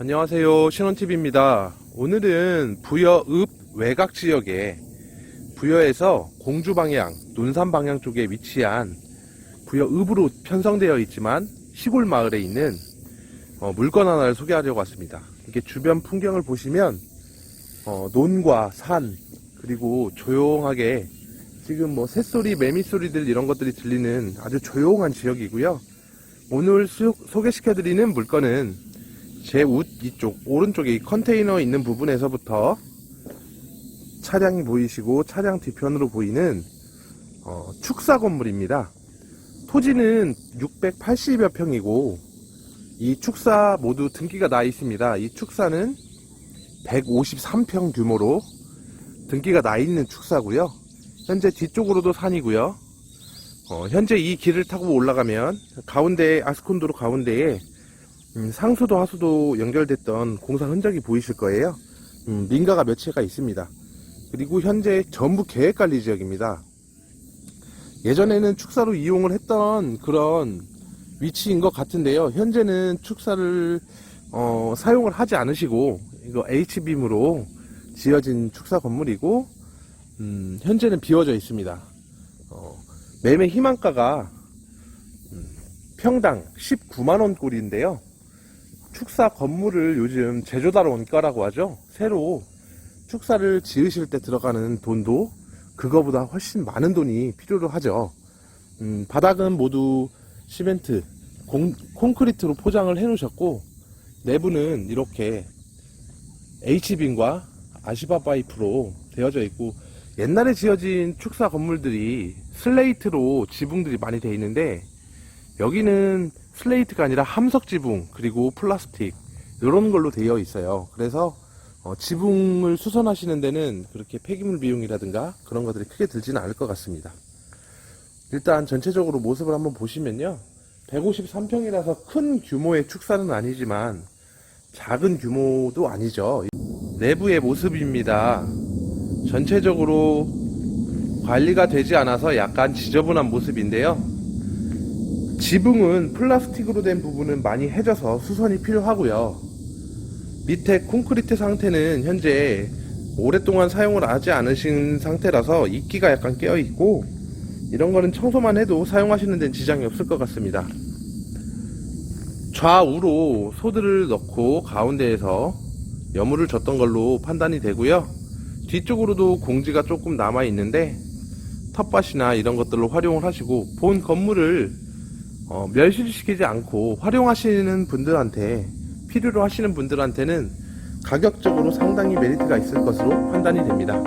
안녕하세요. 신원TV입니다. 오늘은 부여읍 외곽 지역에 부여에서 공주 방향, 논산 방향 쪽에 위치한 부여읍으로 편성되어 있지만 시골 마을에 있는 어, 물건 하나를 소개하려고 왔습니다. 이게 주변 풍경을 보시면 어, 논과 산 그리고 조용하게 지금 뭐 새소리, 매미소리들 이런 것들이 들리는 아주 조용한 지역이고요. 오늘 수- 소개시켜드리는 물건은 제웃 이쪽 오른쪽에 이 컨테이너 있는 부분에서부터 차량이 보이시고 차량 뒤편으로 보이는 어, 축사 건물입니다. 토지는 680여 평이고 이 축사 모두 등기가 나 있습니다. 이 축사는 153평 규모로 등기가 나 있는 축사고요. 현재 뒤쪽으로도 산이고요. 어, 현재 이 길을 타고 올라가면 가운데 아스콘도로 가운데에 음, 상수도 하수도 연결됐던 공사 흔적이 보이실 거예요. 음, 민가가 몇 채가 있습니다. 그리고 현재 전부 계획관리 지역입니다. 예전에는 축사로 이용을 했던 그런 위치인 것 같은데요. 현재는 축사를 어, 사용을 하지 않으시고 이거 H빔으로 지어진 축사 건물이고 음, 현재는 비워져 있습니다. 어, 매매 희망가가 음, 평당 19만 원 꼴인데요. 축사 건물을 요즘 제조다로 원가라고 하죠. 새로 축사를 지으실 때 들어가는 돈도 그거보다 훨씬 많은 돈이 필요로 하죠. 음, 바닥은 모두 시멘트, 공, 콘크리트로 포장을 해 놓으셨고, 내부는 이렇게 H빔과 아시바 파이프로 되어져 있고, 옛날에 지어진 축사 건물들이 슬레이트로 지붕들이 많이 되어 있는데, 여기는 슬레이트가 아니라 함석 지붕, 그리고 플라스틱, 이런 걸로 되어 있어요. 그래서 어, 지붕을 수선하시는 데는 그렇게 폐기물 비용이라든가 그런 것들이 크게 들지는 않을 것 같습니다. 일단 전체적으로 모습을 한번 보시면요. 153평이라서 큰 규모의 축사는 아니지만 작은 규모도 아니죠. 내부의 모습입니다. 전체적으로 관리가 되지 않아서 약간 지저분한 모습인데요. 지붕은 플라스틱으로 된 부분은 많이 해져서 수선이 필요하고요. 밑에 콘크리트 상태는 현재 오랫동안 사용을 하지 않으신 상태라서 이끼가 약간 깨어 있고 이런 거는 청소만 해도 사용하시는 데는 지장이 없을 것 같습니다. 좌우로 소들을 넣고 가운데에서 여물을 줬던 걸로 판단이 되고요. 뒤쪽으로도 공지가 조금 남아 있는데 텃밭이나 이런 것들로 활용을 하시고 본 건물을 어, 멸실시키지 않고 활용하시는 분들한테 필요로 하시는 분들한테는 가격적으로 상당히 메리트가 있을 것으로 판단이 됩니다.